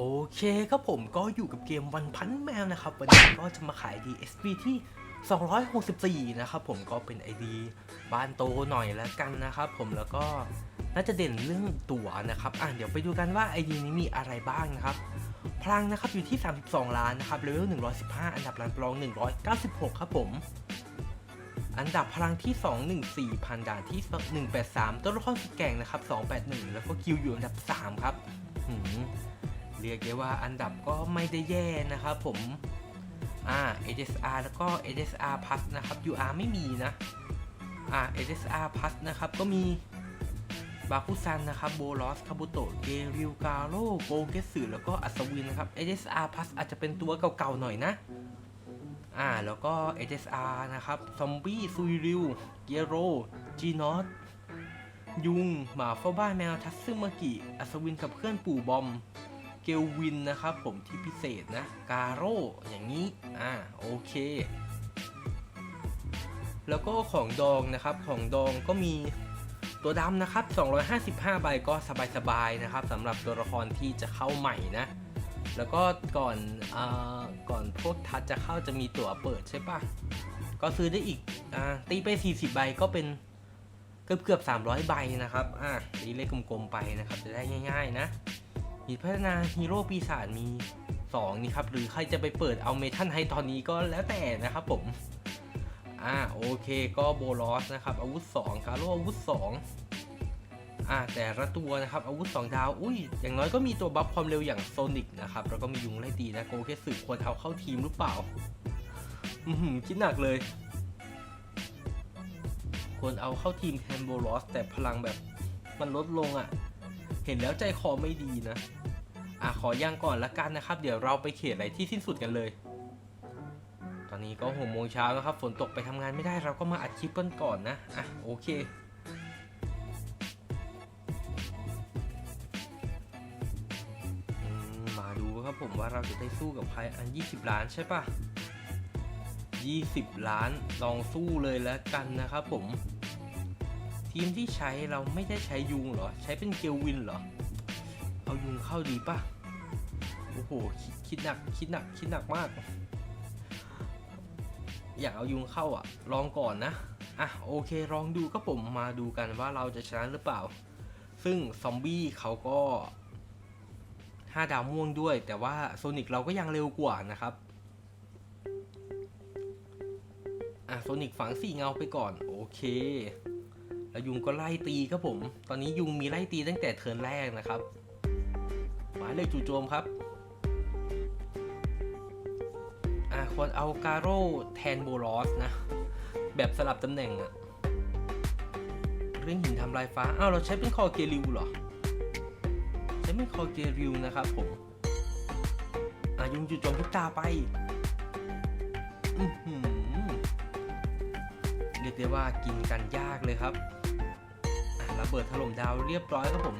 โอเคครับผมก็อยู่กับเกมวันพันแมวนะครับ วันนี้ก็จะมาขาย DSP ที่ 264 นะครับผมก็เป็น ID บ้านโตหน่อยแล้วกันนะครับผมแล้วก็น่าจะเด่นเรื่องตั๋วนะครับ อะเดี๋ยวไปดูกันว่า ID นี้มีอะไรบ้างนะครับ พลังนะครับอยู่ที่ 32 ล้านนะครับเลเวล115 อันดับรันปลอง 196 ครับผมอันดับพลังที่ 214พันด่านที่ 183 ต้นละครสุดแก่งนะครับ 281 แล้วก็คิวอยู่อันดับ 3 ครับหืม เรียกได้ว่าอันดับก็ไม่ได้แย่นะครับผมอ่า HSR แล้วก็ HSR Plus นะครับ UR ไม่มีนะอ่า HSR Plus นะครับก็มีบาคุซันนะครับโบลอสคาบุโตะเกริวกาโร่โกเกสึแล้วก็อัศวินนะครับ HSR Plus อาจจะเป็นตัวเก่าๆหน่อยนะอ่าแล้วก็ HSR นะครับซอมบี้ซุยริวเกโรจีนอสยุง หมาเฝ้าบ้านแมวทัตซึมากิอัศวินกับเพื่อนปู่บอม กลวินนะครับผมที่พิเศษนะ กาโร่อย่างนี้ อ่า โอเค แล้วก็ของดองนะครับ ของดองก็มีตัวดำนะครับ 255 ใบก็สบายๆนะครับสำหรับตัวละครที่จะเข้าใหม่นะ แล้วก็ก่อนอ่าก่อนพวกทัดจะเข้าจะมีตั๋วเปิดใช่ปะก็ซื้อได้อีกอ่าตีไป 40 ใบก็เป็นเกือบเกือบ300 ใบนะครับ อ่าตีเลขกลมๆไปนะครับ จะได้ง่าย ๆ นะ มีพัฒนาฮีโร่ปีศาจมี 2 นี่ครับ หรือใครจะไปเปิดเอาเมทัลไฮตอนนี้ก็แล้วแต่นะครับผม อ่าโอเคก็โบลอสนะครับ อาวุธ2การ์โร่อาวุธ 2 อ่าแต่ละตัวนะครับ อาวุธ 2 ดาว อุ้ย อย่างน้อยก็มีตัวบัฟความเร็วอย่างโซนิกนะครับ แล้วก็มียุงไล่ตีนะโกเคสึควรเอาเข้าทีมหรือเปล่า อือหือคิดหนักเลย ควรเอาเข้าทีมแทนโบลอสแต่พลังแบบมันลดลงอะ่ะ เห็นแล้วใจคอไม่ดีนะ อะขอย่างก่อนละกันนะครับ เดี๋ยวเราไปเขตอะไรที่สิ้นสุดกันเลย ตอนนี้ก็หกโมงเช้านะครับ ฝนตกไปทำงานไม่ได้เราก็มาอัดคลิปกันก่อนนะ อะโอเคมาดูครับผมว่าเราจะได้สู้กับใครอัน 20 ล้านใช่ปะ20 ล้านลองสู้เลยแล้วกันนะครับผม ทีมที่ใช้เราไม่ได้ใช้ยุงเหรอ ใช้เป็นเกลวินเหรอ เอายุงเข้าดีปะโอ้โหคิดคิดหนัก คิดหนัก คิดหนักมาก อยากเอายุงเข้าอะ ลองก่อนนะ อะโอเคลองดูก็ผมมาดูกันว่าเราจะชนะหรือเปล่า ซึ่งซอมบี้เขาก็5ดาวม่วงด้วย แต่ว่าโซนิกเราก็ยังเร็วกว่านะครับ อะโซนิกฝังสี่เงาไปก่อน โอเค แล้วยุงก็ไล่ตีครับผม ตอนนี้ยุงมีไล่ตีตั้งแต่เทิร์นแรกนะครับ หมายเลขจู่โจมครับอะควรเอาการโร่แทนโบลอสนะ แบบสลับตำแหน่งอะเรื่องหินทำลายฟ้า อ้าวเราใช้เป็นคอเกลิวเหรอ ใช้เป็นคอเกลิวนะครับผมอะยุงจู่โจมทุกตาไปเรียกได้ว่ากินกันยากเลยครับระเบิดถล่มดาวเรียบร้อยครับผม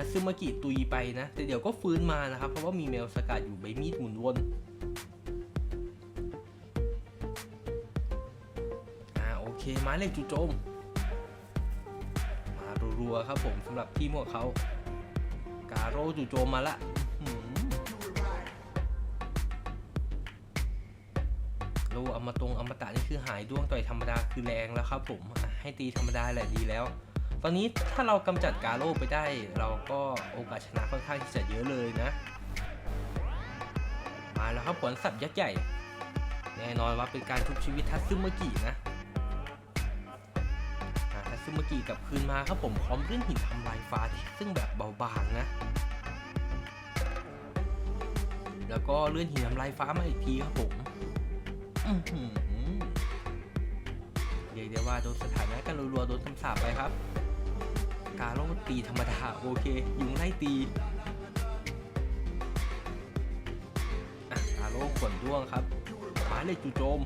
ทัตซึมากิตุยไปนะ แต่เดี๋ยวก็ฟื้นมานะครับ เพราะว่ามีเมลสกัดอยู่ใบมีดหมุนวนอ่าโอเคไม้เหล็กจู่โจม มารัวๆครับผมสำหรับทีมของเขา การโร่จู่โจมมาละอื้อหือโลอมตงอมตะนี่คือหายด้วงต่อยธรรมดาคือแรงแล้วครับผม ให้ตีธรรมดาแหละดีแล้ว ตอนนี้ถ้าเรากำจัดกาโร่ไปได้ เราก็โอกาสชนะค่อนข้างที่จะเยอะเลยนะ มาแล้วครับผลสับยักษ์ใหญ่ แน่นอนว่าเป็นการชุบชีวิตทัตซึมากินะทัตซึมากิกลับคืนมาครับผมพร้อมเรื่องหินทำลายฟ้าที่ซึ่งแบบเบาบางนะ แล้วก็เลื่อนหินทำลายฟ้ามาอีกทีครับผมเรียกได้ว่าโดนสถานะกันรัวๆโดนคำสาปไปครับ กาโร่ตีธรรมดา โอเค ยุงไล่ตีอะกาโร่ขวนด้วงครับหมาเลขจู่โจม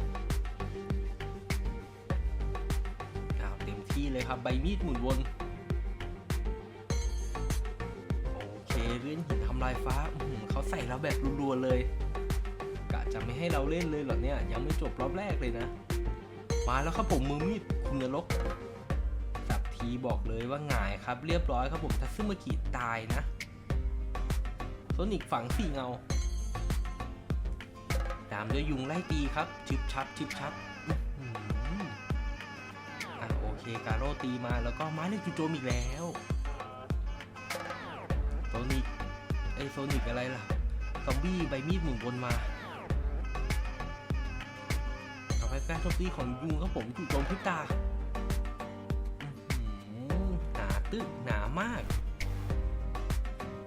อ้าวเต็มที่เลยครับ ใบมีดหมุนวน โอเคเลื่อนหินทำลายฟ้าเขาใส่เราแบบรัวๆเลยกะจะไม่ให้เราเล่นเลยเหรอเนี่ย ยังไม่จบรอบแรกเลยนะ มาแล้วครับผมมือมีดคุณนรก สับทีบอกเลยว่าหงายครับ เรียบร้อยครับผมทัซึมากิตายนะโซนิกฝังสี่เงา ตามด้วยยุงไล่ตีครับชิบชับชิบชับอะโอเคกาโรตีมาแล้วก็ไม้เล่นจุโจมอีกแล้วโซนิกไอโซนิกอะไรล่ะซอมบี้ใบมีดหมุนวนมาต่อไปการโจมตีของยุงครับผมจุโจมพิบตา หนาตึกหนามาก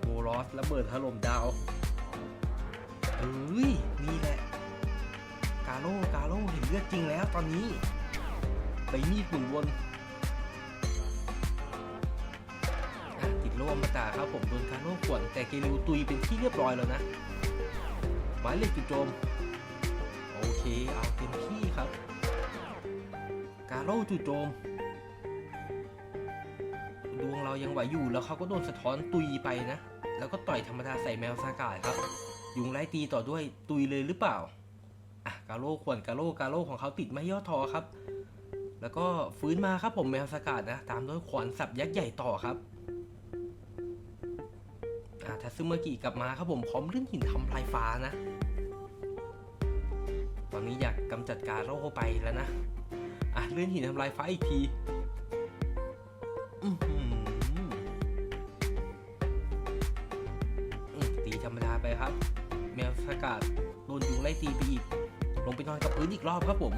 โบลอสระเบิดถล่มดาวเอ้ยนี่แหละ กาโร่กาโร่เห็นเลือดจริงแล้วตอนนี้ไปมีดหมุนวนติดโล่อมตะครับผมโดนกาโร่ขวนแต่เกลิวตุยเป็นที่เรียบร้อยแล้วนะหมายเลขจุดโจม โอเค เอาเต็มที่ครับ กาโร่จุดโจม ยังไหวอยู่แล้วเขาก็โดนสะท้อนตุยไปนะ แล้วก็ต่อยธรรมดาใส่แมวซากาดครับ ยุงไล่ตีต่อด้วยตุยเลยหรือเปล่าอะกาโร่ขวนกาโร่กาโร่ของเขาติดไม่ย่อทอครับ แล้วก็ฟื้นมาครับผมแมวสกัดนะตามด้วยขวานสับยักษ์ใหญ่ต่อครับอะทัซึเมกิกลับมาครับผมพร้อมเรื่องหินทำลายฟ้านะ ตอนนี้อยากกำจัดกาโร่ไปแล้วนะอะเลื่อนหินทำลายฟ้าอีกทีอื สกัดโดนยุงไล่ตีไปอีก ลงไปนอนกับพื้นอีกรอบครับผม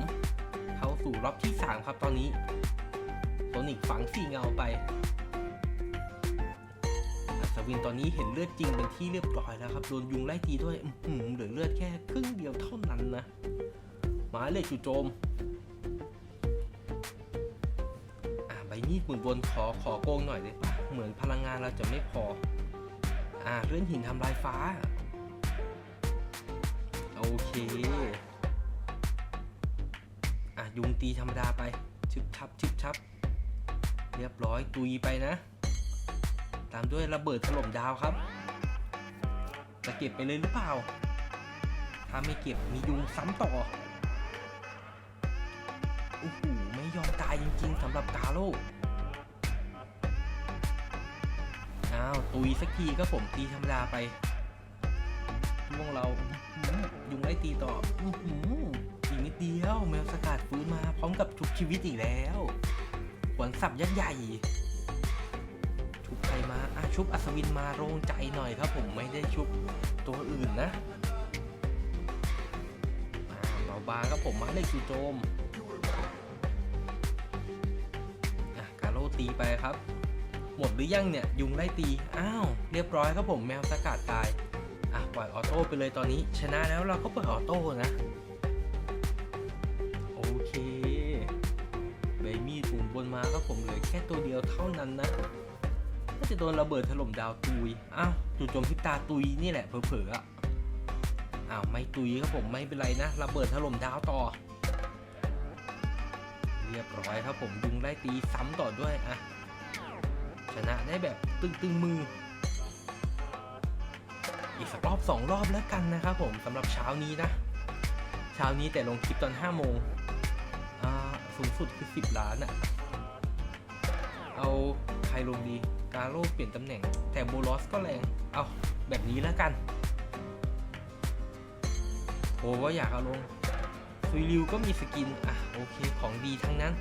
เข้าสู่รอบที่ 3 ครับตอนนี้โซนิกฝังสี่เงาไปอัศวินตอนนี้เห็นเลือดจริงเป็นที่เรียบร้อยแล้วครับ โดนยุงไล่ตีด้วยหือเหลือเลือดแค่ครึ่งเดียวเท่านั้นนะหมาเลขจู่โจมอะใบมีดหมุนวนขอขอโกงหน่อยได้ปะเหมือนพลังงานเราจะไม่พอ อ่าเลื่อนหินทำลายฟ้า อเค อะ ยุงตีธรรมดาไปชึบชับชึบชับ เรียบร้อยตุยไปนะ ตามด้วยระเบิดถล่มดาวครับ จะเก็บไปเลยหรือเปล่า ถ้าไม่เก็บมียุงซ้ำต่อโอ้โหไม่ยอมตายจริง ๆสำหรับกาโร่อ้าว ตุยสักทีก็ผมตีธรรมดาไปพวกเรา ยุงไล่ตีต่ออื้อหืออีกนิดเดียวแมวสกัดฟื้นมาพร้อมกับชุบชีวิตอีกแล้วขวนสับยักษ์ใหญ่ ชุบใครมาอะชุบอัศวินมาโรงใจหน่อยครับผมไม่ได้ชุบตัวอื่นนะอ่าเบาบางครับผมมาเลยคือโจมอะกาโร่ตีไปครับ หมดหรือยังเนี่ยยุงไล่ตี อ้าว เรียบร้อยครับผมแมวสกัดตาย อะปล่ออโต้ไปเลยตอนนี้ ชนะแล้วเราก็เปล่ออโต้นะ โอเคใบมีดหมุนบนมาครับผมเหลือแค่ตัวเดียวเท่านั้นนะก็จะโดนระเบิดถล่มดาวตุย อ้าวจู่โจมพิตาตุยนี่แหละเผลอๆอะอ้าวไม่ตุยครับผมไม่เป็นไรนะระเบิดถล่มดาวต่อ เรียบร้อยครับผมยุงไล่ตีซ้ำต่อด้วยอะชนะได้แบบตึงๆมือ อีกสักรอบสองรอบแล้วกันนะครับผมสำหรับเช้านี้นะ เช้านี้แต่ลงคลิปตอน5โมงสูงสุดคือ 10 ล้านอะเอาใครลงดีกาโร่เปลี่ยนตำแหน่ง แต่โบลอสก็แรง เอาแบบนี้แล้วกันโอ้ว่าอยากเอาลงซุยริวก็มีสกิน อะ โอเคของดีทั้งนั้น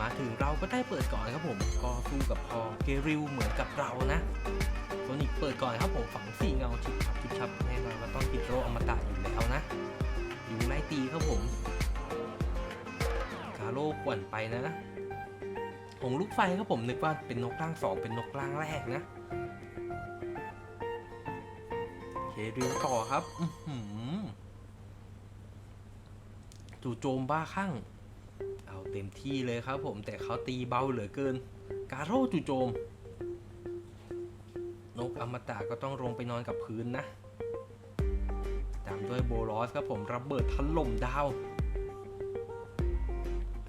มาถึงเราก็ได้เปิดก่อนครับผม ก็สู้กับพอเกริวเหมือนกับเรานะ โซนิกเปิดก่อนครับผมฝังสี่เงาชิบชับชิบชับแน่นอนว่าต้องติดโรอมตะอยู่แล้วนะ อยู่ไล่ตีครับผมคาโร่ขวนไปนะหงลูกไฟครับผมนึกว่าเป็นนกร่างสองเป็นนกร่างแรกนะเคริวต่อครับอืจู่โจมบ้าคลั่งเอาเต็มที่เลยครับผมแต่เขาตีเบาเหลือเกิน กาโร่จู่โจม นกอมตะก็ต้องลงไปนอนกับพื้นนะ ตามด้วยโบลอสครับผมระเบิดถล่มดาว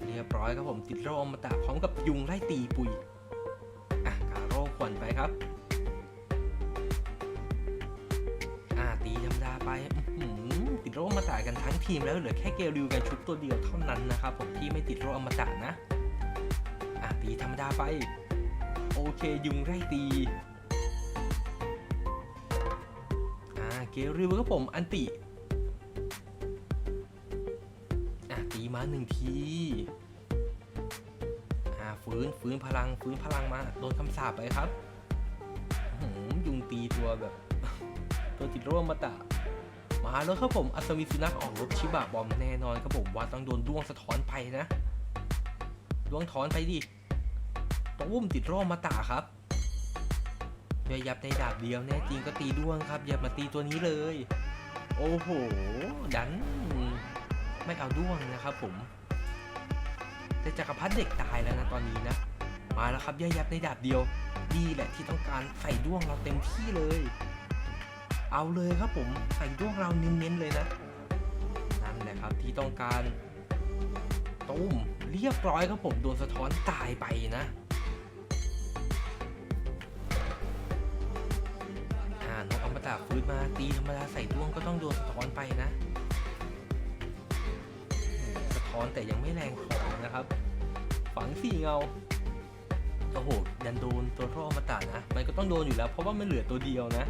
เรียบร้อยครับผมติดโรอมตะพร้อมกับยุงไล่ตีปุยอะกาโร่ขวัญไปครับอ่าตีธรรมดาไปติดโรอมตะกันทั้งทีมแล้วเหลือแค่เกลิวกันชุดตัวเดียวเท่านั้นนะครับผมที่ไม่ติดโรอมตะนะอะตีธรรมดาไป โอเคยุงไล่ตี ริวครับผม อันติอะตีมาหนึ่งทีอ่าฟื้นฟื้นพลังฟื้นพลังมาโดนคำสาปไปครับหือยุงตีตัวแบบ ตัวติดโรคมมาตะ มาแล้วครับผม อัศวินสุนัขออกรบชิบะบอมแน่นอนครับผมว่าต้องโดนด้วงสะท้อนไปนะด้วงถอนไปดิตุ้มติดโรคมาตาครับ เดี๋ยยับในดาบเดียวแน่จริงก็ตีด้วงครับอย่ามาตีตัวนี้เลย โอ้โห ดัน ไม่เอาด้วงนะครับผม แต่จักรพรรดิเด็กตายแล้วนะตอนนี้นะ มาแล้วครับย่ายับในดาบเดียวดีแหละที่ต้องการใส่ด้วงเราเต็มที่เลย เอาเลยครับผมใส่ด้วงเราเน้นๆเลยนะ นั่นแหละครับที่ต้องการตุ้มเรียบร้อยครับผมโดนสะท้อนตายไปนะ กอมตะฟื้นมาตีธรรมดาใส่ด้วงก็ต้องโดนสะท้อนไปนะ สะท้อนแต่ยังไม่แรงพอนะครับ ฝังสี่เงาโอ้โหยันโดนตัวร่อมาตานะ มันก็ต้องโดนอยู่แล้ว เพราะว่ามันเหลือตัวเดียวนะ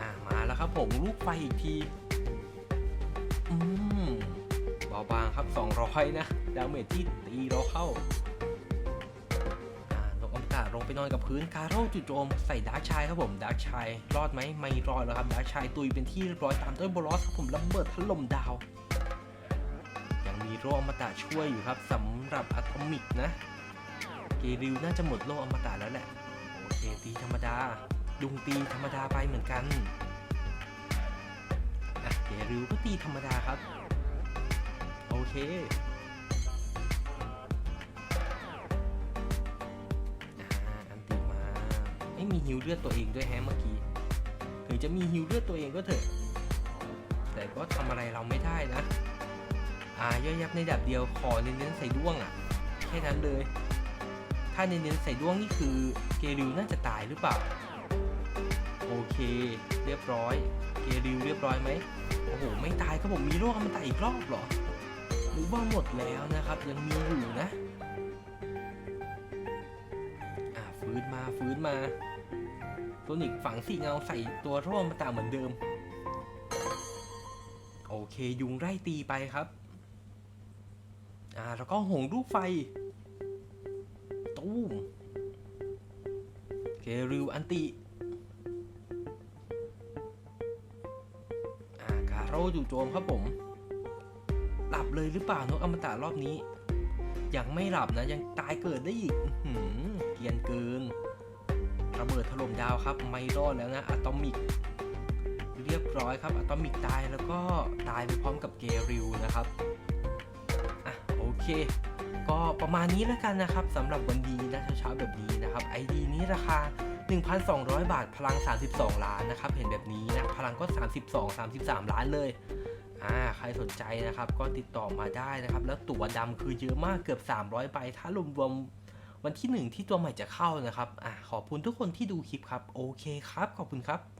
อ่ามาแล้วครับผมลูกไฟอีกทีอืมเบาบางครับ 200 นะ ดาเมจที่ตีเราเข้า งไปนอนกับพื้นคาร์โร่จู่โจมใส่ดาร์กชายครับผมดาร์กชายรอดไหมไม่รอดแล้วครับดาร์กชายตุยเป็นที่เรียบร้อยตามด้วยโบลอสครับผมระเบิดถล่มดาวยังมีโรอมตะช่วยอยู่ครับสำหรับอะตอมิกนะเกริวน่าจะหมดโรคอมตะแล้วแหละโอเคตีธรรมดายุงตีธรรมดาไปเหมือนกันอะเกริวก็ตีธรรมดาครับ โอเค ฮิวเลือดตัวเองด้วยแฮะเมื่อกี้ถึงจะมีฮิวเลือดตัวเองก็เถอะ แต่ก็ทำอะไรเราไม่ได้นะ อ่าย่อยยับในดับเดียวขอเน้นๆใส่ด้วงอะแค่นั้นเลย ถ้าเน้นๆใส่ด้วงนี่คือเกริวน่าจะตายหรือเปล่า โอเค เรียบร้อย เกริวเรียบร้อยไหมโอ้โห ไม่ตายครับผมมีโรคมันตายอีกรอบเหรอหรือว่าหมดแล้วนะครับ ยังมีอยู่นะ อ่าฟื้นมาฟื้นมา ตัวนิกฝังสีเงาใส่ตัวโรคมันตายเหมือนเดิม โอเคยุงไล่ตีไปครับ อ่า แล้วก็หงลูกไฟ ตู้มเกริวอันติ อ่า คาโร่จู่โจมครับผม หลับเลยหรือเปล่านกอมตะรอบนี้ ยังไม่หลับนะ ยังตายเกิดได้อีกเกียนเกิน ดถล่มดาวครับไม่รอดแล้วนะอะตอมิกเรียบร้อยครับอะตอมิกตายแล้วก็ตายไปพร้อมกับเกริวนะครับอะโอเค ก็ประมาณนี้แล้วกันนะครับสำหรับวันดีนะเช้าๆแบบนี้นะครับ ID นี้ราคา 1,200 บาทพลัง 32 ล้านนะครับ เห็นแบบนี้นะพลังก็ 32 33 ล้านเลยอ่าใครสนใจนะครับก็ติดต่อมาได้นะครับ แล้วตั๋วดำคือเยอะมากเกือบ 300ใบถ้ารวมๆ วันที่ 1 ที่ตัวใหม่จะเข้านะครับอะขอบคุณทุกคนที่ดูคลิปครับ โอเคครับ ขอบคุณครับ